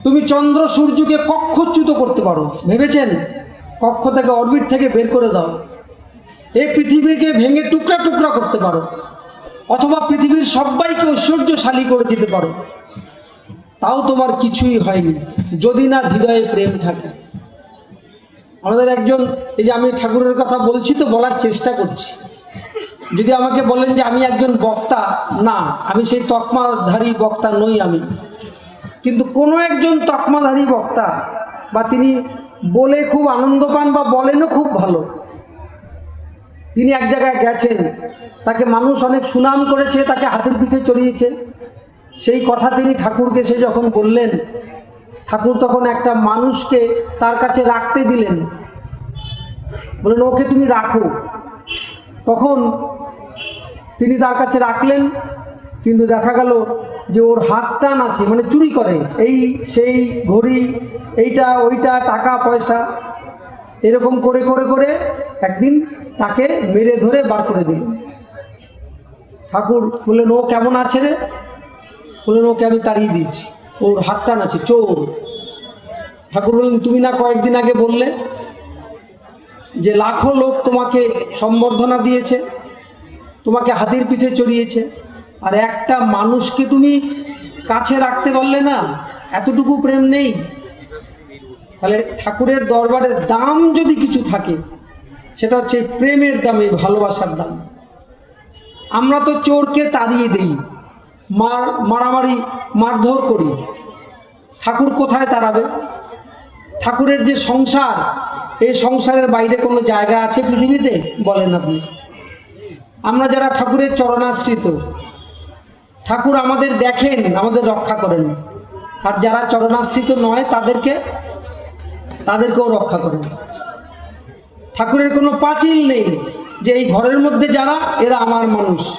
তুমি চন্দ্র সূর্যকে কক্ষচ্যুত করতে পারো, ভেবেছেন? কক্ষ থেকে অরবিট থেকে বের করে দাও। এই পৃথিবীকে ভেঙে টুকরা টুকরা করতে পারো, অথবা পৃথিবীর সবাইকে ঐশ্বর্যশালী করে দিতে পারো। তাও তোমার কিছুই হয়নি, যদি না হৃদয়ে প্রেম থাকে। আমাদের একজন, এই যে আমি ঠাকুরের কথা বলছি তো, বলার চেষ্টা করছি। যদি আমাকে বলেন যে আমি একজন বক্তা, না, আমি সেই তকমাধারী বক্তা নই আমি। কিন্তু কোনো একজন তকমাধারী বক্তা বা তিনি বলে খুব আনন্দ পান বা বলেনও খুব ভালো, তিনি এক জায়গায় গেছেন, তাকে মানুষ অনেক সুনাম করেছে, তাকে হাতের পিঠে চড়িয়েছে। সেই কথা তিনি ঠাকুরকে সে যখন বললেন, ঠাকুর তখন একটা মানুষকে তার কাছে রাখতে দিলেন। বললেন, ওকে তুমি রাখো। তখন তিনি তার কাছে রাখলেন, কিন্তু দেখা গেল যে ওর হাত টান আছে মানে চুরি করে, এই সেই ঘড়ি, এইটা, ওইটা, টাকা, পয়সা, এরকম করে করে করে একদিন তাকে মেরে ধরে বার করে দিল। ঠাকুর বললেন, ও কেমন আছে রে? বললেন, ওকে আমি তাড়িয়ে দিয়েছি, ওর হাত টান আছে, চোর। ঠাকুর বললেন, তুমি না কয়েকদিন আগে বললে যে লাখো লোক তোমাকে সম্বর্ধনা দিয়েছে, তোমাকে হাতির পিঠে চড়িয়েছে আর একটা মানুষকে তুমি কাছে রাখতে পারলে না, এতটুকু প্রেম নেই। তাহলে ঠাকুরের দরবারের দাম যদি কিছু থাকে, সেটা হচ্ছে প্রেমের দাম, ভালোবাসার দাম। আমরা তো চোরকে তাড়িয়ে দিই, মার, মারামারি, মারধর করি। ঠাকুর কোথায় তাড়াবে? ঠাকুরের যে সংসার, এই সংসারের বাইরে কোনো জায়গা আছে পৃথিবীতে? বলেন আপনি। আমরা যারা ঠাকুরের চরণাশ্রিত ঠাকুর আমাদের দেখেন, আমাদের রক্ষা করেন। আর যারা চরণাশ্রিত নয়, তাদেরকে, তাদেরকেও রক্ষা করেন। ঠাকুরের কোনো পাঁচিল নেই যে এই ঘরের মধ্যে যারা, এরা আমার মানুষ।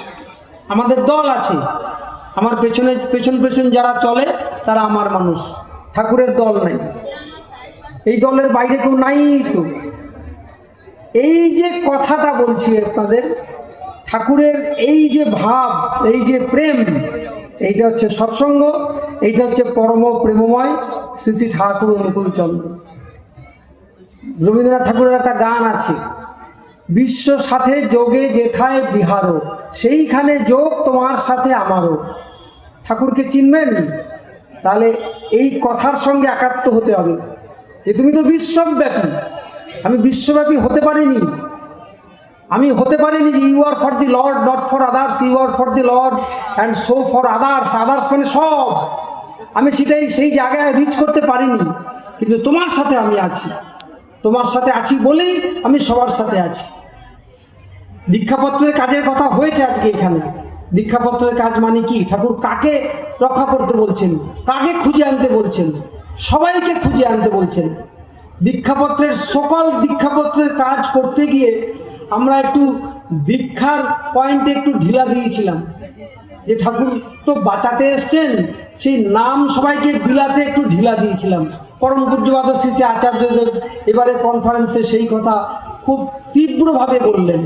আমাদের দল আছে। আমার পেছনে, পেছন পেছন যারা চলে, তারা আমার মানুষ। ঠাকুরের দল নেই। এই দলের বাইরে কেউ নাই তো। এই যে কথাটা বলছি আপনাদের ঠাকুরের এই যে ভাব, এই যে প্রেম, এইটা হচ্ছে সৎসঙ্গ, এইটা হচ্ছে পরম প্রেমময় শ্রী শ্রী ঠাকুর অনুকূল চন্দ্র। রবীন্দ্রনাথ ঠাকুরের একটা গান আছে, বিশ্ব সাথে যোগে যেথায় বিহারও সেইখানে যোগ তোমার সাথে আমারও ঠাকুরকে চিনবেন? তাহলে এই কথার সঙ্গে একাত্ম হতে হবে। যে তুমি তো বিশ্বব্যাপী, আমি বিশ্বব্যাপী হতে পারিনি আমি হতে পারিনি যে you are for the lord not for others you are for the lord and so for others others মানে সব। আমি সেটাই, সেই জায়গায় রিচ করতে পারিনি। কিন্তু তোমার সাথে আমি আছি। তোমার সাথে আছি বলেই আমি সবার সাথে আছি। দীক্ষাপত্রের কাজের কথা হয়েছে আজকে এখানে। দীক্ষাপত্রের কাজ মানে কি? ঠাকুর কাকে রক্ষা করতে বলছেন? কাকে খুঁজে আনতে বলছেন? সবাইকে খুঁজে আনতে বলছেন। দীক্ষাপত্রের সকল দীক্ষাপত্রের কাজ করতে গিয়ে আমরা একটু দীক্ষার পয়েন্টে একটু ঢিলা দিয়েছিলাম। যে ঠাকুর তো বাঁচাতে এসছেন, সেই নাম সবাইকে বিলাতে একটু ঢিলা দিয়েছিলাম। পরম পূজ্যবাদ শ্রী আচার্যদেব এবারে কনফারেন্সে সেই কথা খুব তীব্রভাবে বললেন।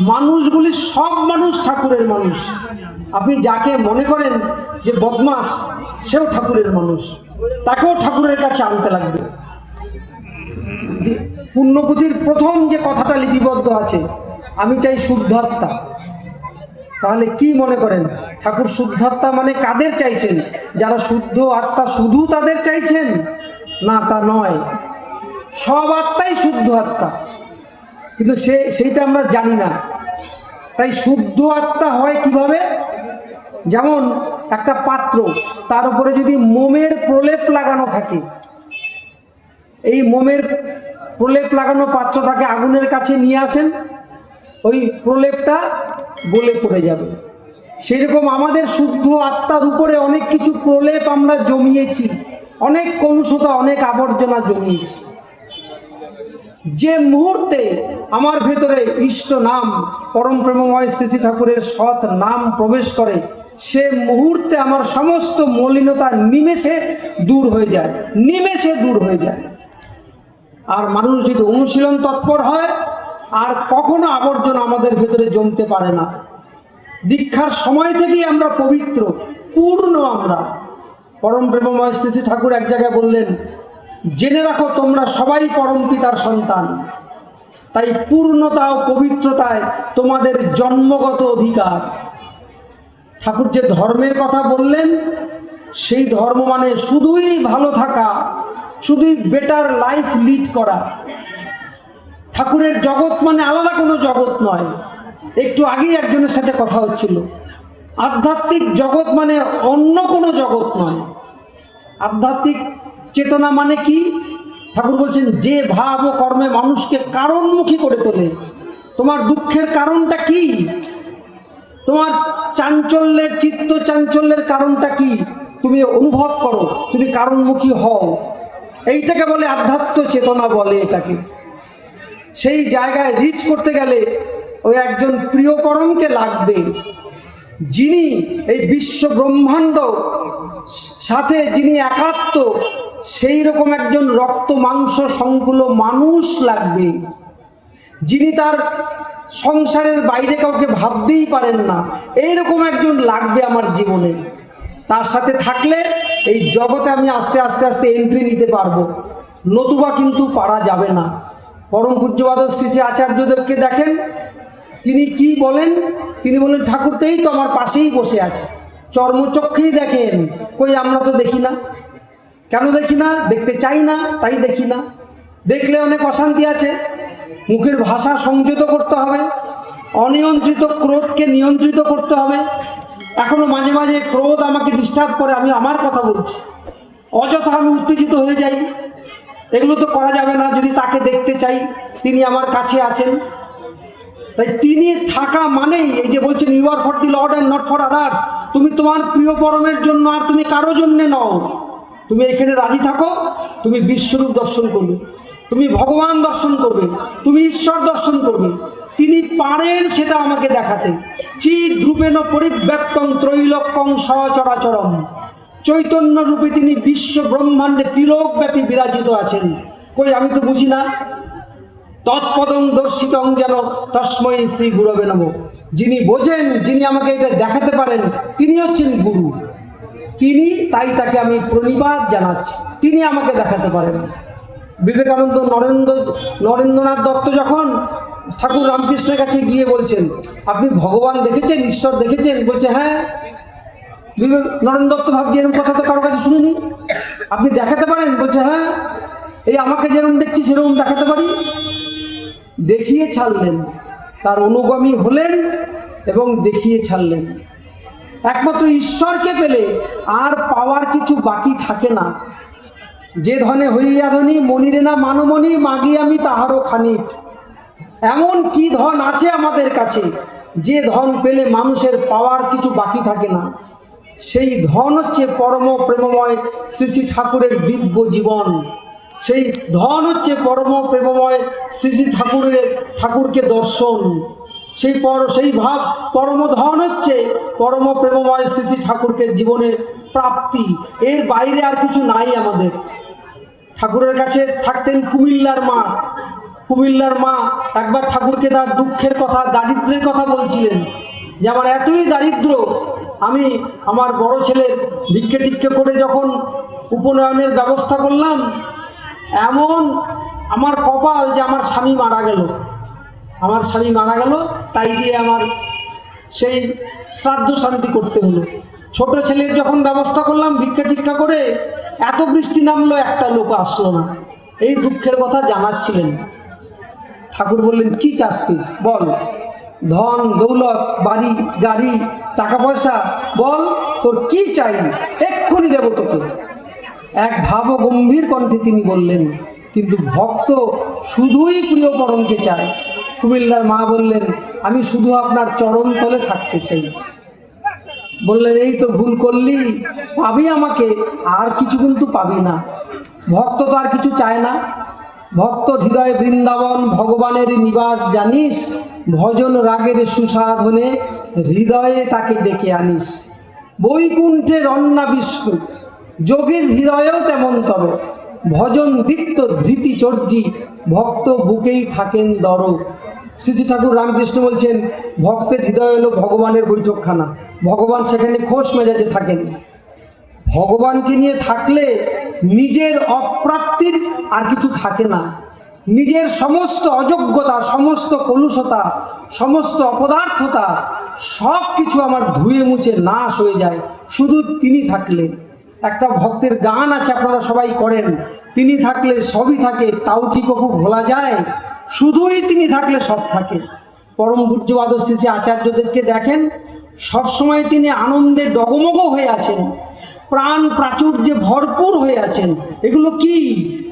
মানুষগুলি সব মানুষ ঠাকুরের মানুষ। আপনি যাকে মনে করেন যে বদমাস, সেও ঠাকুরের মানুষ। তাকেও ঠাকুরের কাছে আনতে লাগবে। পুণ্যপুঁথির প্রথম যে কথাটা লিপিবদ্ধ আছে, আমি চাই শুদ্ধাত্মা। তাহলে কি মনে করেন? ঠাকুর, শুদ্ধাত্মা মানে কাদের চাইছেন? যারা শুদ্ধ আত্মা শুধু তাদের চাইছেন? না, তা নয়। সব আত্মাই শুদ্ধ আত্মা। কিন্তু সে, সেইটা আমরা জানি না। তাই শুদ্ধ আত্মা হয় কীভাবে? যেমন একটা পাত্র, তার উপরে যদি মোমের প্রলেপ লাগানো থাকে এই মোমের প্রলেপ লাগানো পাত্রটাকে আগুনের কাছে নিয়ে আসেন, ওই প্রলেপটা গলে পড়ে যাবে। সেরকম আমাদের শুদ্ধ আত্মার উপরে অনেক কিছু প্রলেপ আমরা জমিয়েছি, অনেক কলুষতা, অনেক আবর্জনা জমিয়েছি। যে মুহূর্তে আমার ভেতরে ইষ্ট নাম, পরম প্রেমময় শ্রী শ্রী ঠাকুরের সৎ নাম প্রবেশ করে, সে মুহূর্তে আমার সমস্ত মলিনতা নিমেষে দূর হয়ে যায়, নিমেষে দূর হয়ে যায়। আর মানুষ যদি অনুশীলন তৎপর হয়, আর কখনো আবর্জনা আমাদের ভেতরে জমতে পারে না। দীক্ষার সময় থেকেই আমরা পবিত্র, পূর্ণ আমরা। পরম প্রেমময় শ্রী শ্রী ঠাকুর এক জায়গায় বললেন, জেনে রাখো, তোমরা সবাই পরম পিতার সন্তান। তাই পূর্ণতা ও পবিত্রতায় তোমাদের জন্মগত অধিকার। ঠাকুর যে ধর্মের কথা বললেন, সেই ধর্ম মানে শুধুই ভালো থাকা শুধুই বেটার লাইফ লিড করা। ঠাকুরের জগৎ মানে আলাদা কোনো জগৎ নয়। একটু আগেই একজনের সাথে কথা হচ্ছিল। আধ্যাত্মিক জগৎ মানে অন্য কোনো জগৎ নয়। আধ্যাত্মিক চেতনা মানে কি? ঠাকুর বলছেন, যে ভাব ও কর্মে মানুষকে কারণমুখী করে তোলে। তোমার দুঃখের কারণটা কি? তোমার চাঞ্চল্যের চিত্ত চাঞ্চল্যের কারণটা কি? তুমি অনুভব করো, তুমি কারণমুখী হও। এইটাকে বলে আধ্যাত্ম চেতনা বলে এটাকে। সেই জায়গায় রিচ করতে গেলে ওই একজন প্রিয়করণকে লাগবে। যিনি এই বিশ্ব ব্রহ্মাণ্ড, সাথে যিনি একাত্ম সেই রকম একজন রক্ত, মাংস, সংকুল মানুষ লাগবে। যিনি তার সংসারের বাইরে কাউকে ভাবতেই পারেন না, এইরকম একজন লাগবে আমার জীবনে। তার সাথে থাকলে এই জগতে আমি আস্তে আস্তে আস্তে এন্ট্রি নিতে পারব। নতুবা কিন্তু পারা যাবে না। পরম পূজ্যবাদ শ্রী শ্রী আচার্যদেবকে দেখেন, তিনি কি বলেন? তিনি বলেন, ঠাকুর তো এই তো আমার পাশেই বসে আছে। চর্মচক্ষেই দেখেন। কই, আমরা তো দেখি না। কেন দেখি না? দেখতে চাই না, তাই দেখি না। দেখলে অনেক অশান্তি আছে। মুখের ভাষা সংযত করতে হবে। অনিয়ন্ত্রিত ক্রোধকে নিয়ন্ত্রিত করতে হবে। এখনও মাঝে মাঝে ক্রোধ আমাকে ডিস্টার্ব করে, আমি আমার কথা বলছি। অযথা আমি উত্তেজিত হয়ে যাই। এগুলো তো করা যাবে না, যদি তাকে দেখতে চাই, তিনি আমার কাছে আছেন। তাই তিনি থাকা মানেই এই যে বলছেন you are for the lord and not for others তুমি তোমার প্রিয় পরমের জন্য আর তুমি কারও জন্যে নও। তুমি এখানে রাজি থাকো, তুমি বিশ্বরূপ দর্শন করবে। তুমি ভগবান দর্শন করবে, তুমি ঈশ্বর দর্শন করবে। তিনি পারেন সেটা আমাকে দেখাতে। চিৎ রূপেণ পরিব্যাপ্তং ত্রৈলক্যং সচরাচরম। চৈতন্য রূপে তিনি বিশ্ব ব্রহ্মাণ্ডে ত্রিলোকব্যাপী বিরাজিত আছেন। কই, আমি তো বুঝি না? তৎপদং দর্শিতং যেন তস্ময়ী শ্রী গুরবে নম। যিনি বোঝেন, যিনি আমাকে এটা দেখাতে পারেন, তিনি হচ্ছেন গুরু। তিনি, তাই তাকে আমি প্রণিপাত জানাচ্ছি। তিনি আমাকে দেখাতে পারেন। বিবেকানন্দ নরেন্দ্র, নরেন্দ্রনাথ দত্ত যখন ঠাকুর রামকৃষ্ণের কাছে গিয়ে বলছেন, আপনি ভগবান দেখেছেন, ঈশ্বর দেখেছেন? বলছে হ্যাঁ। বিবেক দত্ত ভাবছি, এরকম কথা তো কারও কাছে শুনিনি। আপনি দেখাতে পারেন? বলছে হ্যাঁ। এই আমাকে যেরকম দেখছি, সেরকম দেখাতে পারি। দেখিয়ে ছাড়লেন। তার অনুগামী হলেন এবং দেখিয়ে ছাড়লেন। একমাত্র ঈশ্বরকে পেলে আর পাওয়ার কিছু বাকি থাকে না। যে ধনে হইয়া ধনী, মনিরে না মানমণি, মাগি আমি তাহারও খানিক। এমন কি ধন আছে আমাদের কাছে? যে ধন পেলে মানুষের পাওয়ার কিছু বাকি থাকে না। সেই ধন হচ্ছে পরম প্রেমময় শ্রী শ্রী ঠাকুরের দিব্য জীবন। সেই ধন হচ্ছে পরম প্রেমময় শ্রী শ্রী ঠাকুরের, ঠাকুরকে দর্শন। সেই পর, সেই ভাব, পরম ধন হচ্ছে পরম প্রেমময় শ্রী শ্রী ঠাকুরকে জীবনের প্রাপ্তি। এর বাইরে আর কিছু নাই আমাদের। ঠাকুরের কাছে থাকতেন কুমিল্লার মা। কুমিল্লার মা একবার ঠাকুরকে তার দুঃখের কথা, দারিদ্রের কথা বলছিলেন যে, আমার এতই দারিদ্র, আমি আমার বড় ছেলের ভিক্ষে টিক্ষে করে যখন উপনয়নের ব্যবস্থা করলাম, এমন আমার কপাল যে, আমার স্বামী মারা গেল। আমার স্বামী মারা গেল, তাই দিয়ে আমার সেই শ্রাদ্ধ শান্তি করতে হলো। ছোট ছেলের যখন ব্যবস্থা করলাম, ভিক্ষা টিক্ষা করে, এত বৃষ্টি নামলো, একটা লোক আসলো না। এই দুঃখের কথা জানাচ্ছিলেন। ঠাকুর বললেন, কি চাস তুই? বল। ধন, দৌলত, বাড়ি, গাড়ি টাকা পয়সা বল, তোর কি চাই? এক্ষুনি দেবো তোকে। এক ভাব গম্ভীর কণ্ঠে তিনি বললেন, কিন্তু ভক্ত শুধুই প্রিয় পরমকে চায়। কুমিল্লার মা বললেন, আমি শুধু আপনার চরণ তলে থাকতে চাই। বললেন, এই তো ভুল করলি, পাবি আমাকে, আর কিছু কিন্তু পাবি না। ভক্ত তো আর কিছু চায় না। ভক্ত হৃদয় বৃন্দাবন ভগবানের নিবাস জানিস, ভজন রাগের সুসাধনে হৃদয়ে তাকে ডেকে আনিস। বৈকুণ্ঠে রন্না বিষ্ণু, যোগের হৃদয়েও তেমনতর ভজন দীপ্ত ধৃতি চর্জি ভক্ত বুকেই থাকেন দর। শ্রী ঠাকুর রামকৃষ্ণ বলছেন, ভক্তের হৃদয় হলো ভগবানের বৈঠকখানা। ভগবান সেখানে খোশ মেজাজে থাকেন। ভগবানকে নিয়ে থাকলে নিজের অপ্রাপ্তির আর কিছু থাকে না। নিজের সমস্ত অযোগ্যতা, সমস্ত কলুষতা, সমস্ত অপদার্থতা সব কিছু আমার ধুয়ে মুছে নাশ হয়ে যায়। শুধু তিনি থাকলে একটা ভক্তের গান আছে, আপনারা সবাই করেন। তিনি থাকলে সবই থাকে, তাও কি কখু ভোলা যায়? শুধুই তিনি থাকলে সব থাকে। পরম পূজ্যবাদ শ্রী আচার্যদেরকে দেখেন, সবসময় তিনি আনন্দে ডগমগ হয়ে আছেন। প্রাণ প্রাচুর্যে ভরপুর হয়ে আছেন। এগুলো কি?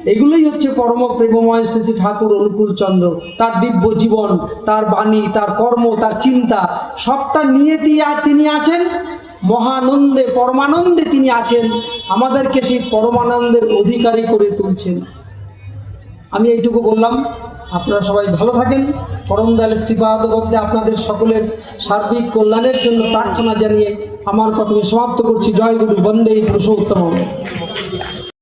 এগুলোই হচ্ছে পরম প্রেমময় শ্রী ঠাকুর অনুকূল চন্দ্র। তার দিব্য জীবন, তার বাণী, তার কর্ম, তার চিন্তা, সবটা নিয়ে দিয়ে তিনি আছেন। মহানন্দে, পরমানন্দে তিনি আছেন। আমাদেরকে সেই পরমানন্দের অধিকারী করে তুলছেন। আমি এইটুকু বললাম। আপনারা সবাই ভালো থাকেন। পরম দয়ালের শ্রীপাদ বলতে আপনাদের সকলের সার্বিক কল্যাণের জন্য প্রার্থনা জানিয়ে আমার কথা সমাপ্ত করছি। জয় গুরু বন্দে পুরুষোত্তম।